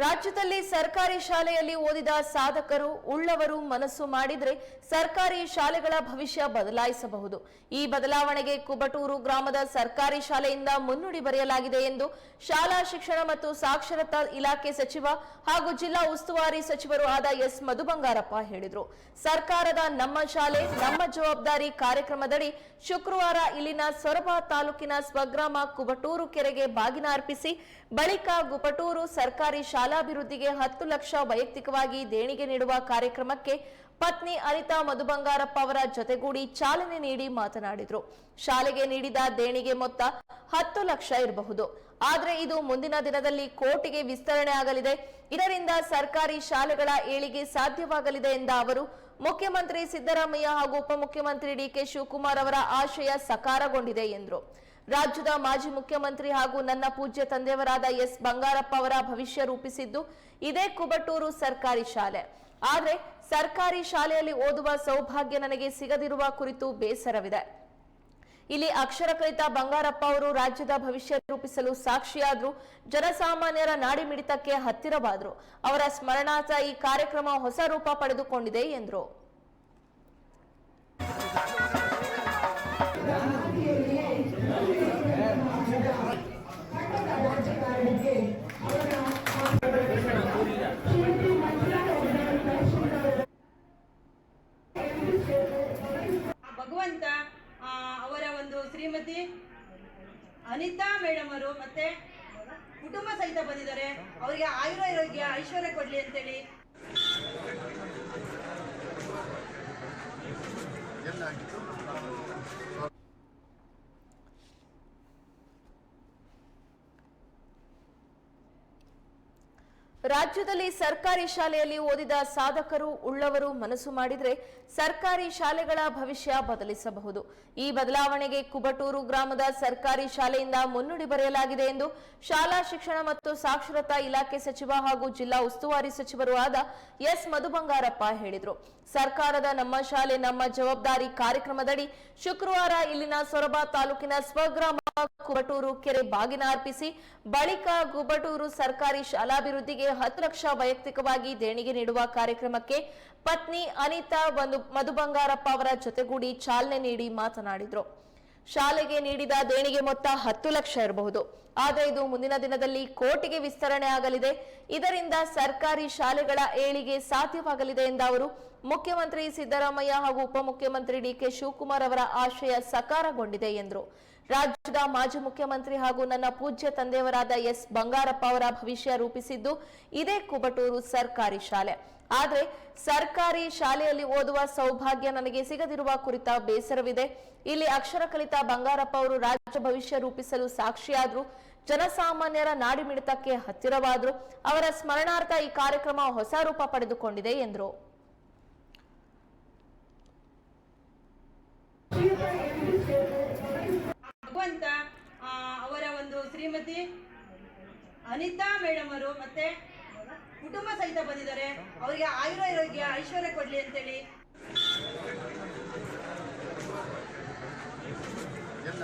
ರಾಜ್ಯದಲ್ಲಿ ಸರ್ಕಾರಿ ಶಾಲೆಯಲ್ಲಿ ಓದಿದ ಸಾಧಕರು, ಉಳ್ಳವರು ಮನಸ್ಸು ಮಾಡಿದ್ರೆ ಸರ್ಕಾರಿ ಶಾಲೆಗಳ ಭವಿಷ್ಯ ಬದಲಾಯಿಸಬಹುದು. ಈ ಬದಲಾವಣೆಗೆ ಕುಬಟೂರು ಗ್ರಾಮದ ಸರ್ಕಾರಿ ಶಾಲೆಯಿಂದ ಮುನ್ನುಡಿ ಬರೆಯಲಾಗಿದೆ ಎಂದು ಶಾಲಾ ಶಿಕ್ಷಣ ಮತ್ತು ಸಾಕ್ಷರತಾ ಇಲಾಖೆ ಸಚಿವ ಹಾಗೂ ಜಿಲ್ಲಾ ಉಸ್ತುವಾರಿ ಸಚಿವರು ಆದ ಎಸ್. ಮಧು ಬಂಗಾರಪ್ಪ ಹೇಳಿದರು. ಸರ್ಕಾರದ ನಮ್ಮ ಶಾಲೆ, ನಮ್ಮ ಜವಾಬ್ದಾರಿ ಕಾರ್ಯಕ್ರಮದಡಿ ಶುಕ್ರವಾರ ಇಲ್ಲಿನ ಸೊರಬ ತಾಲೂಕಿನ ಸ್ವಗ್ರಾಮ ಕುಬಟೂರು ಕೆರೆಗೆ ಬಾಗಿನ ಅರ್ಪಿಸಿ, ಬಳಿಕ ಗುಪಟೂರು ಸರ್ಕಾರಿ ಶಾಲಾಭಿವೃದ್ಧಿಗೆ ಹತ್ತು ಲಕ್ಷ ವೈಯಕ್ತಿಕವಾಗಿ ದೇಣಿಗೆ ನೀಡುವ ಕಾರ್ಯಕ್ರಮಕ್ಕೆ ಪತ್ನಿ ಅನಿತಾ ಮಧುಬಂಗಾರಪ್ಪ ಅವರ ಜೊತೆಗೂಡಿ ಚಾಲನೆ ನೀಡಿ ಮಾತನಾಡಿದರು. ಶಾಲೆಗೆ ನೀಡಿದ ದೇಣಿಗೆ ಮೊತ್ತ ಹತ್ತು ಲಕ್ಷ ಇರಬಹುದು. ಆದರೆ ಇದು ಮುಂದಿನ ದಿನದಲ್ಲಿ ಕೋಟಿಗೆ ವಿಸ್ತರಣೆ ಆಗಲಿದೆ. ಇದರಿಂದ ಸರ್ಕಾರಿ ಶಾಲೆಗಳ ಏಳಿಗೆ ಸಾಧ್ಯವಾಗಲಿದೆ ಎಂದ ಅವರು, ಮುಖ್ಯಮಂತ್ರಿ ಸಿದ್ದರಾಮಯ್ಯ ಹಾಗೂ ಉಪಮುಖ್ಯಮಂತ್ರಿ ಡಿಕೆ ಶಿವಕುಮಾರ್ ಅವರ ಆಶಯ ಸಕಾರಗೊಂಡಿದೆ ಎಂದರು. ರಾಜ್ಯದ ಮಾಜಿ ಮುಖ್ಯಮಂತ್ರಿ ಹಾಗೂ ನನ್ನ ಪೂಜ್ಯ ತಂದೆಯವರಾದ ಎಸ್. ಬಂಗಾರಪ್ಪ ಅವರ ಭವಿಷ್ಯ ರೂಪಿಸಿದ್ದು ಇದೇ ಕುಬಟೂರು ಸರ್ಕಾರಿ ಶಾಲೆ. ಆದರೆ ಸರ್ಕಾರಿ ಶಾಲೆಯಲ್ಲಿ ಓದುವ ಸೌಭಾಗ್ಯ ನನಗೆ ಸಿಗದಿರುವ ಕುರಿತು ಬೇಸರವಿದೆ. ಇಲ್ಲಿ ಅಕ್ಷರ ಕಲಿತ ಬಂಗಾರಪ್ಪ ಅವರು ರಾಜ್ಯದ ಭವಿಷ್ಯ ರೂಪಿಸಲು ಸಾಕ್ಷಿಯಾದ್ರು, ಜನಸಾಮಾನ್ಯರ ನಾಡಿ ಮಿಡಿತಕ್ಕೆ ಹತ್ತಿರವಾದ್ರು. ಅವರ ಸ್ಮರಣಾರ್ಥ ಈ ಕಾರ್ಯಕ್ರಮ ಹೊಸ ರೂಪ ಪಡೆದುಕೊಂಡಿದೆ ಎಂದರು. ಅನಿತಾ ಮೇಡಮ್ ಅವರು ಮತ್ತೆ ಕುಟುಂಬ ಸಹಿತ ಬಂದಿದ್ದಾರೆ. ಅವರಿಗೆ ಆಯುರಾರೋಗ್ಯ ಐಶ್ವರ್ಯ ಕೊಡ್ಲಿ ಅಂತೇಳಿ ರಾಜ್ಯದಲ್ಲಿ ಸರ್ಕಾರಿ ಶಾಲೆಯಲ್ಲಿ ಓದಿದ ಸಾಧಕರು ಉಳ್ಳವರು ಮನಸ್ಸು ಮಾಡಿದ್ರೆ ಸರ್ಕಾರಿ ಶಾಲೆಗಳ ಭವಿಷ್ಯ ಬದಲಿಸಬಹುದು. ಈ ಬದಲಾವಣೆಗೆ ಕುಬಟೂರು ಗ್ರಾಮದ ಸರ್ಕಾರಿ ಶಾಲೆಯಿಂದ ಮುನ್ನುಡಿ ಬರೆಯಲಾಗಿದೆ ಎಂದು ಶಾಲಾ ಶಿಕ್ಷಣ ಮತ್ತು ಸಾಕ್ಷರತಾ ಇಲಾಖೆ ಸಚಿವ ಹಾಗೂ ಜಿಲ್ಲಾ ಉಸ್ತುವಾರಿ ಸಚಿವರು ಆದ ಎಸ್ ಮಧು ಬಂಗಾರಪ್ಪ ಹೇಳಿದರು. ಸರ್ಕಾರದ ನಮ್ಮ ಶಾಲೆ ನಮ್ಮ ಜವಾಬ್ದಾರಿ ಕಾರ್ಯಕ್ರಮದಡಿ ಶುಕ್ರವಾರ ಇಲ್ಲಿನ ಸೊರಬ ತಾಲೂಕಿನ ಸ್ವಗ್ರಾಮ ಕುಬಟೂರು ಕೆರೆ ಬಾಗಿನ ಅರ್ಪಿಸಿ ಬಳಿಕ ಗುಬಟೂರು ಸರ್ಕಾರಿ ಶಾಲಾಭಿವೃದ್ಧಿಗೆ ಹತ್ತು ಲಕ್ಷ ವೈಯಕ್ತಿಕವಾಗಿ ದೇಣಿಗೆ ನೀಡುವ ಕಾರ್ಯಕ್ರಮಕ್ಕೆ ಪತ್ನಿ ಅನಿತಾ ಒಂದು ಮಧು ಬಂಗಾರಪ್ಪ ಅವರ ಜೊತೆಗೂಡಿ ಚಾಲನೆ ನೀಡಿ ಮಾತನಾಡಿದರು. ಶಾಲೆಗೆ ನೀಡಿದ ದೇಣಿಗೆ ಮೊತ್ತ ಹತ್ತು ಲಕ್ಷ ಇರಬಹುದು. ಆದರೆ ಇದು ಮುಂದಿನ ದಿನದಲ್ಲಿ ಕೋಟಿಗೆ ವಿಸ್ತರಣೆ ಆಗಲಿದೆ. ಇದರಿಂದ ಸರ್ಕಾರಿ ಶಾಲೆಗಳ ಏಳಿಗೆ ಸಾಧ್ಯವಾಗಲಿದೆ ಎಂದ ಅವರು ಮುಖ್ಯಮಂತ್ರಿ ಸಿದ್ದರಾಮಯ್ಯ ಹಾಗೂ ಉಪಮುಖ್ಯಮಂತ್ರಿ ಡಿಕೆ ಶಿವಕುಮಾರ್ ಅವರ ಆಶಯ ಸಕಾರಗೊಂಡಿದೆ ಎಂದರು. ರಾಜ್ಯದ ಮಾಜಿ ಮುಖ್ಯಮಂತ್ರಿ ಹಾಗೂ ನನ್ನ ಪೂಜ್ಯ ತಂದೆಯವರಾದ ಎಸ್. ಬಂಗಾರಪ್ಪ ಅವರ ಭವಿಷ್ಯ ರೂಪಿಸಿದ್ದು ಇದೇ ಕುಬಟೂರು ಸರ್ಕಾರಿ ಶಾಲೆ. ಆದರೆ ಸರ್ಕಾರಿ ಶಾಲೆಯಲ್ಲಿ ಓದುವ ಸೌಭಾಗ್ಯ ನನಗೆ ಸಿಗದಿರುವ ಕುರಿತ ಬೇಸರವಿದೆ. ಇಲ್ಲಿ ಅಕ್ಷರ ಕಲಿತ ಬಂಗಾರಪ್ಪ ಅವರು ರಾಜ್ಯ ಭವಿಷ್ಯ ರೂಪಿಸಲು ಸಾಕ್ಷಿಯಾದ್ರು, ಜನಸಾಮಾನ್ಯರ ನಾಡಿಮಿಡಿತಕ್ಕೆ ಹತ್ತಿರವಾದ್ರು, ಅವರ ಸ್ಮರಣಾರ್ಥ ಈ ಕಾರ್ಯಕ್ರಮ ಹೊಸ ರೂಪ ಪಡೆದುಕೊಂಡಿದೆ ಎಂದರು. ಶ್ರೀಮತಿ ಅನಿತಾ ಮೇಡಮ್ ಅವರು ಮತ್ತೆ ಕುಟುಂಬ ಸಹಿತ ಬಂದಿದ್ದಾರೆ. ಅವರಿಗೆ ಆಯುರಾರೋಗ್ಯ ಐಶ್ವರ್ಯ ಕೊಡ್ಲಿ ಅಂತೇಳಿ. ಎಲ್ಲ